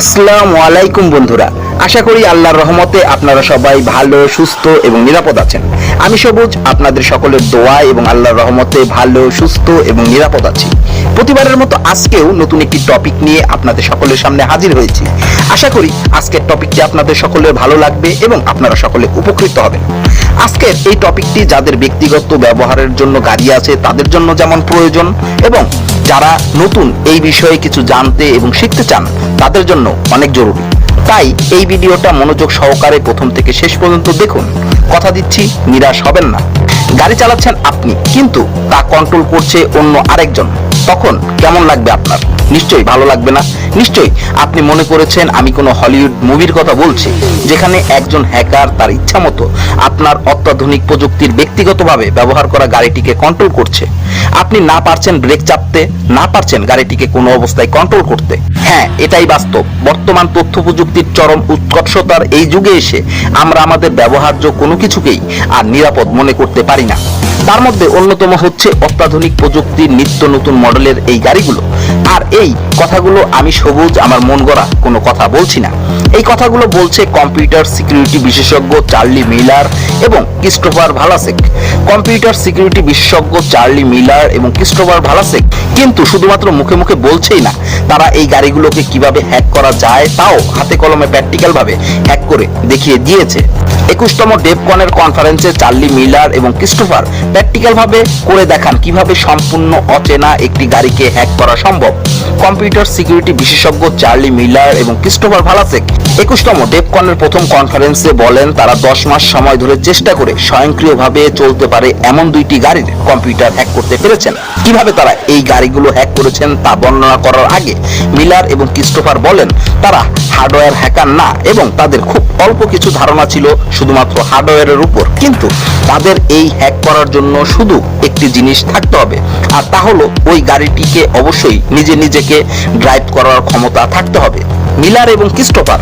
আসসালামু আলাইকুম বন্ধুরা। আশা করি আল্লাহর রহমতে আপনারা সবাই ভালো, সুস্থ এবং নিরাপদ আছেন। আমি সবুজ, আপনাদের সকলের দোয়া এবং আল্লাহর রহমতে ভালো, সুস্থ এবং নিরাপদ আছি। প্রতিবারের মতো আজকেও নতুন একটি টপিক নিয়ে আপনাদের সকলের সামনে হাজির হয়েছি। আশা করি আজকের টপিকটি আপনাদের সকলের ভালো লাগবে এবং আপনারা সকলে উপকৃত হবেন। আজকের এই টপিকটি যাদের ব্যক্তিগত ব্যবহারের জন্য গাড়ি আছে, তাদের জন্য যেমন প্রয়োজন এবং যারা নতুন এই বিষয়ে কিছু জানতে এবং শিখতে চান, তাদের জন্য অনেক জরুরি। তাই এই ভিডিওটা মনোযোগ সহকারে প্রথম থেকে শেষ পর্যন্ত দেখুন। কথা দিচ্ছি, নিরাশ হবেন না। গাড়ি চালাচ্ছেন আপনি, কিন্তু তা কন্ট্রোল করছে অন্য আরেকজন। তখন কেমন লাগবে আপনার? নিশ্চয়ই ভালো লাগবে না। নিশ্চয়ই আপনি মনে করেছেন আমি কোনো হলিউড মুভির কথা বলছি, যেখানে একজন হ্যাকার তার ইচ্ছা মতো আপনার অত্যাধুনিক প্রযুক্তির ব্যক্তিগতভাবে ব্যবহার করা গাড়িটিকে কন্ট্রোল করছে। আপনি না পারছেন ব্রেক চাপতে, না পারছেন গাড়িটিকে কোনো অবস্থায় কন্ট্রোল করতে। হ্যাঁ এটাই বাস্তব। বর্তমান তথ্য প্রযুক্তির চরম উৎকর্ষতার এই যুগে এসে আমরা আমাদের ব্যবহার্য কোনো কিছুকেই আর নিরাপদ মনে করতে পারি না। তার মধ্যে অন্যতম হচ্ছে অত্যাধুনিক প্রযুক্তির নিত্য নতুন মডেলের এই গাড়িগুলো। আর এই কথাগুলো আমি সবুজ, আমার মন গড়া কোনো কথা বলছি না। এই কথাগুলো বলছে কম্পিউটার সিকিউরিটি বিশেষজ্ঞ চার্লি মিলার এবং ক্রিস্টোফার ভালাসেক। কম্পিউটার সিকিউরিটি বিশেষজ্ঞ চার্লি মিলার এবং ক্রিস্টোফার ভালাসেক কিন্তু শুধুমাত্র মুখে মুখে বলছেই না, তারা এই গাড়িগুলোকে কীভাবে হ্যাক করা যায় তাও হাতে কলমে প্র্যাকটিক্যাল ভাবে হ্যাক করে দেখিয়ে দিয়েছে। একুশতম ডেপকনের কনফারেন্সে চার্লি মিলার এবং ক্রিস্টোফার প্র্যাকটিক্যাল ভাবে করে দেখান কীভাবে সম্পূর্ণ অচেনা একটি গাড়িকে হ্যাক করা সম্ভব। কম্পিউটার সিকিউরিটি বিশেষজ্ঞ চার্লি মিলার এবং ক্রিস্টোফার ভালাসেক একুশতম ডেপকনের প্রথম কনফারেন্সে বলেন, তারা দশ মাস সময় ধরে চেষ্টা করে স্বয়ংক্রিয়ভাবে চলতে পারে এমন দুইটি গাড়ির কম্পিউটার হ্যাক করতে পেরেছেন। কীভাবে তারা এই গাড়িগুলো হ্যাক করেছেন তা বর্ণনা করার আগে মিলার এবং ক্রিস্টোফার বলেন, তারা হার্ডওয়্যার হ্যাকার না এবং তাদের খুব অল্প কিছু ধারণা ছিল শুধুমাত্র হার্ডওয়্যারের উপর। কিন্তু তাদের এই হ্যাক করার জন্য শুধু একটি জিনিস থাকতে হবে, আর তা হলো ওই গাড়িটিকে অবশ্যই নিজে নিজেকে ড্রাইভ করার ক্ষমতা থাকতে হবে। মিলার এবং ক্রিস্টোফার।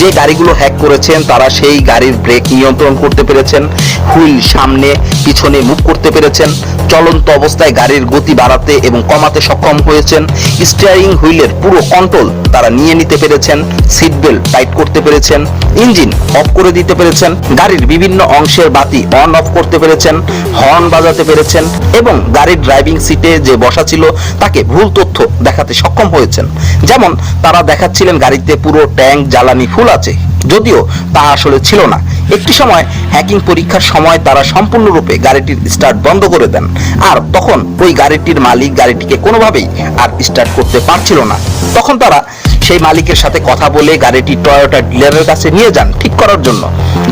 যে গাড়িগুলো হ্যাক করেছেন, তারা সেই গাড়ির ব্রেক নিয়ন্ত্রণ করতে পেরেছেন, হুইল সামনে, পিছনে মুভ করতে পেরেছেন, চলন্ত অবস্থায় গাড়ির গতি বাড়াতে এবং কমাতে সক্ষম হয়েছেন স্টিয়ারিং হুইলের পুরো কন্ট্রোল তারা নিয়ে নিতে পেরেছেন সিট বেল্ট টাইট করতে পেরেছেন ইঞ্জিন অফ করে দিতে পেরেছেন, গাড়ির বিভিন্ন অংশের বাতি অন অফ করতে পেরেছেন হর্ন বাজাতে পেরেছেন এবং গাড়ির ড্রাইভিং সিটে যে বসা ছিল, তাকে ভুল তথ্য দেখাতে সক্ষম হয়েছেন। যেমন তারা দেখাচ্ছিলেন গাড়িতে পুরো ট্যাঙ্ক জ্বালানি ফুল আছে। যদিও তা আসলে ছিল না। একটি সময় হ্যাকিং পরীক্ষার সময় তারা সম্পূর্ণরূপে গাড়িটির স্টার্ট বন্ধ করে দেন। আর তখন ওই গাড়িটির মালিক গাড়িটিকে কোনোভাবেই আর স্টার্ট করতে পারছিল না। তখন তারা সেই মালিকের সাথে কথা বলে গাড়িটি টয়োটা ডিলারের কাছে নিয়ে যান ঠিক করার জন্য।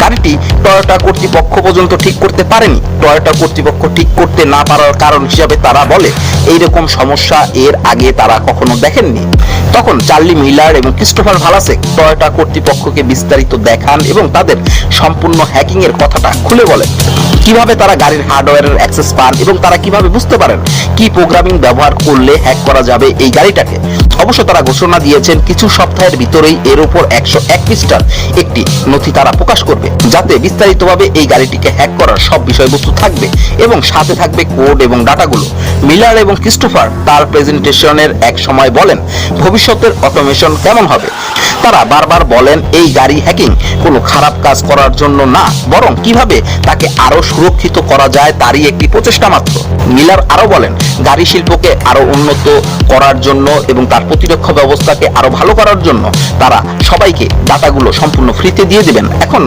গাড়িটি টয়োটা কর্তৃপক্ষ পর্যন্ত ঠিক করতে পারেনি। টয়োটা কর্তৃপক্ষ ঠিক করতে না পারার কারণ হিসাবে তারা বলে, এইরকম সমস্যা এর আগে তারা কখনো দেখেননি। তখন চার্লি মিলার এবং ক্রিস্টোফার ভালাসেক টয়োটা কর্তৃপক্ষকে বিস্তারিত দেখান এবং তাদের সম্পূর্ণ হ্যাকিং এর কথাটা খুলে বলেন। কীভাবে তারা গাড়ির হার্ডওয়্যারের অ্যাক্সেস পান এবং তারা কীভাবে বুঝতে পারেন কি প্রোগ্রামিং ব্যবহার করলে হ্যাক করা যাবে এই গাড়িটাকে? অবশ্য তারা ঘোষণা দিয়েছেন কিছু সপ্তাহের ভিতরেই এর উপর একশো এক পৃষ্ঠার একটি নথি তারা প্রকাশ করবে, যাতে বিস্তারিতভাবে এই গাড়িটিকে হ্যাক করার সব বিষয়বস্তু থাকবে এবং সাথে থাকবে কোড এবং ডাটাগুলো মিলার এবং ক্রিস্টোফার তার প্রেজেন্টেশনের এক সময় বলেন, ভবিষ্যতের অটোমেশন কেমন হবে? তারা বারবার বলেন, এই গাড়ি হ্যাকিং কোনো খারাপ কাজ করার জন্য না, বরং কীভাবে তাকে আরও সুরক্ষিত করা যায় তারই একটি প্রচেষ্টা মাত্র। মিলার আরও বলেন, গাড়ি শিল্পকে আরও উন্নত করার জন্য এবং তার প্রতিরক্ষা ব্যবস্থাকে আরও ভালো করার জন্য তারা সবাইকে ডাটাগুলো সম্পূর্ণ ফ্রিতে দিয়ে দেবেন। এখন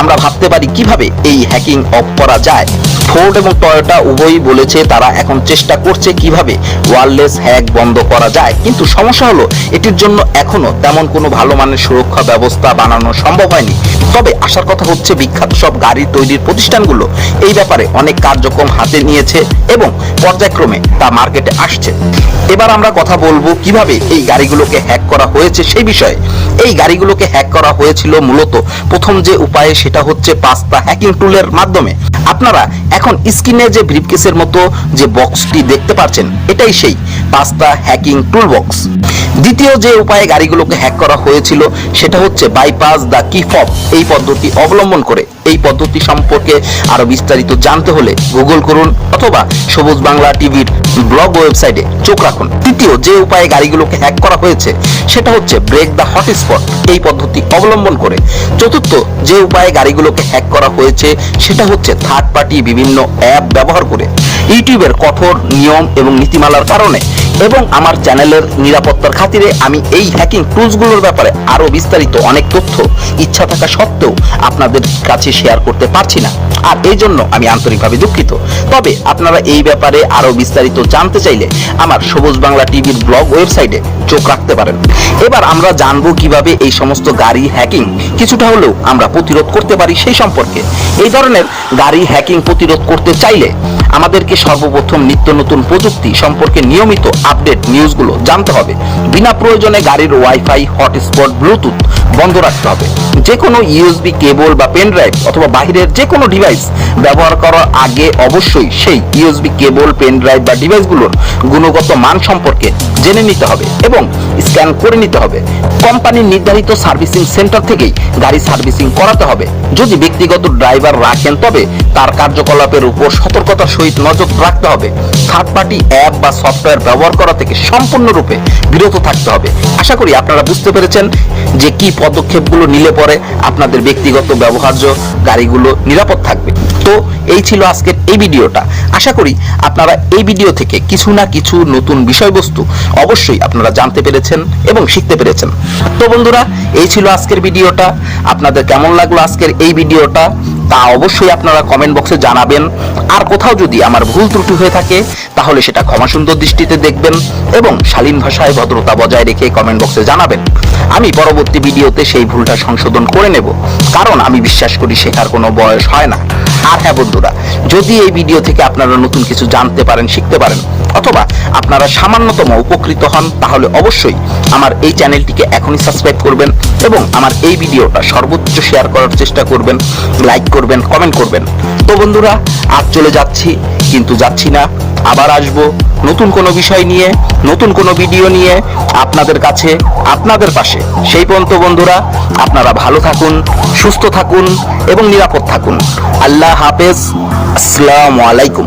আমরা ভাবতে পারি কীভাবে এই হ্যাকিং অফ করা যায়। ফোর্ড এবং টয়োটা উভয়ই বলেছে তারা এখন চেষ্টা করছে কীভাবে ওয়ারলেস হ্যাক বন্ধ করা যায়। কিন্তু সমস্যা হলো, এটির জন্য এখনও তেমন কোনো ভালো মানের সুরক্ষা ব্যবস্থা বানানো সম্ভব হয়নি। তবে আসার কথা হচ্ছে, বিখ্যাত সব গাড়ি তৈরির প্রতিষ্ঠানগুলো এই ব্যাপারে অনেক কার্যক্রম হাতে নিয়েছে এবং পর্যায়ক্রমে তা মার্কেটে আসছে। এবার আমরা কথা বলব কীভাবে এই গাড়িগুলোকে হ্যাক করা হয়েছে সেই বিষয়ে। এই গাড়িগুলোকে হ্যাক করা হয়েছিল মূলত প্রথম যে উপায়ে সেটা হচ্ছে পাস্তা হ্যাকিং টুলের মাধ্যমে। আপনারা এখন স্ক্রিনে যে ব্রিফকেসের মতো যে বক্সটি দেখতে পাচ্ছেন এটাই সেই, পাঁচটা হ্যাকিং টুল বক্স দ্বিতীয় যে উপায়ে গাড়িগুলোকে হ্যাক করা হয়েছিল, সেটা হচ্ছে বাইপাস দ্য কিফপ এই পদ্ধতি অবলম্বন করে, এই পদ্ধতি সম্পর্কে আরও বিস্তারিত জানতে হলে গুগল করুন অথবা সবুজ বাংলা টিভির ব্লগ ওয়েবসাইটে চোখ রাখুন। তৃতীয় যে উপায়ে গাড়িগুলোকে হ্যাক করা হয়েছে, সেটা হচ্ছে ব্রেক দ্য হটস্পট এই পদ্ধতি অবলম্বন করে। চতুর্থ যে উপায়ে গাড়িগুলোকে হ্যাক করা হয়েছে, সেটা হচ্ছে থার্ড পার্টি বিভিন্ন অ্যাপ ব্যবহার করে। ইউটিউবের কঠোর নিয়ম এবং নীতিমালার কারণে এবং আমার চ্যানেলের নিরাপত্তার খাতিরে আমি এই হ্যাকিং টুলসগুলোর ব্যাপারে আরও বিস্তারিত অনেক তথ্য ইচ্ছা থাকা সত্ত্বেও আপনাদের কাছে শেয়ার করতে পারছি না। আর এই জন্য আমি আন্তরিকভাবে দুঃখিত। তবে আপনারা এই ব্যাপারে আরও বিস্তারিত জানতে চাইলে আমার সবুজ বাংলা টিভির ব্লগ ওয়েবসাইটে চোখ রাখতে পারেন। এবার আমরা জানব কীভাবে এই সমস্ত গাড়ি হ্যাকিং কিছুটা হলেও আমরা প্রতিরোধ করতে পারি সেই সম্পর্কে। এই ধরনের গাড়ি হ্যাকিং প্রতিরোধ করতে চাইলে আমাদেরকে সর্বপ্রথম নিত্য নতুন প্রযুক্তি সম্পর্কে নিয়মিত আপডেট নিউজগুলো জানতে হবে। বিনা প্রয়োজনে গাড়ির ওয়াইফাই হটস্পট ব্লুটুথ বন্ধ রাখতে হবে। যে কোনো ইউএসবি কেবল বা পেন ড্রাইভ অথবা বাহিরের যে কোনো ডিভাইস ব্যবহার করার আগে অবশ্যই সেই ইউএসবি কেবল পেন ড্রাইভ বা ডিভাইসগুলোর গুণগত মান সম্পর্কে জেনে নিতে হবে এবং স্ক্যান করে নিতে হবে। কোম্পানির নির্ধারিত সার্ভিসিং সেন্টার থেকেই গাড়ি সার্ভিসিং করাতে হবে। যদি ব্যক্তিগত ড্রাইভার রাখেন, তবে তার কার্যকলাপের উপর সতর্কতার সহিত নজর রাখতে হবে। থার্ড পার্টি অ্যাপ বা সফটওয়্যার ব্যবহার করা থেকে সম্পূর্ণরূপে বিরত থাকতে হবে। আশা করি আপনারা বুঝতে পেরেছেন যে কি পদক্ষেপগুলো নিলে পরে আপনাদের ব্যক্তিগত ব্যবহার্য গাড়িগুলো নিরাপদ থাকবে। তো এই ছিল আজকের এই ভিডিওটা। আশা করি আপনারা এই ভিডিও থেকে কিছু না কিছু নতুন বিষয়বস্তু অবশ্যই আপনারা জানতে পেরেছেন এবং শিখতে পেরেছেন। তো বন্ধুরা, এই ছিল আজকের ভিডিওটা। আপনাদের কেমন লাগল আজকের এই ভিডিওটা? তা অবশ্যই আপনারা কমেন্ট বক্সে জানাবেন। আর কোথাও যদি আমার ভুল ত্রুটি হয়ে থাকে, তাহলে সেটা ক্ষমা সুন্দর দৃষ্টিতে দেখবেন এবং শালীন ভাষায় ভদ্রতা বজায় রেখে কমেন্ট বক্সে জানাবেন। আমি পরবর্তী ভিডিওতে সেই ভুলটা সংশোধন করে নেব। কারণ আমি বিশ্বাস করি শেখার কোনো বয়স হয় না। আর হ্যাঁ বন্ধুরা, যদি এই ভিডিও থেকে আপনারা নতুন কিছু জানতে পারেন, শিখতে পারেন, অথবা আপনারা সামান্যতম উপকৃত হন, তাহলে অবশ্যই আমার এই চ্যানেলটিকে এখনই সাবস্ক্রাইব করবেন এবং আমার এই ভিডিওটা সর্বোচ্চ শেয়ার করার চেষ্টা করবেন লাইক করবেন কমেন্ট করবেন। তো বন্ধুরা, আজ চলে যাচ্ছি, কিন্তু যাচ্ছি না, আবার আসব নতুন কোনো বিষয় নিয়ে, নতুন কোনো ভিডিও নিয়ে আপনাদের কাছে, আপনাদের পাশে। সেই পর্যন্ত বন্ধুরা, আপনারা ভালো থাকুন, সুস্থ থাকুন এবং নিরাপদ থাকুন। আল্লাহ হাফেজ, আসসালামু আলাইকুম।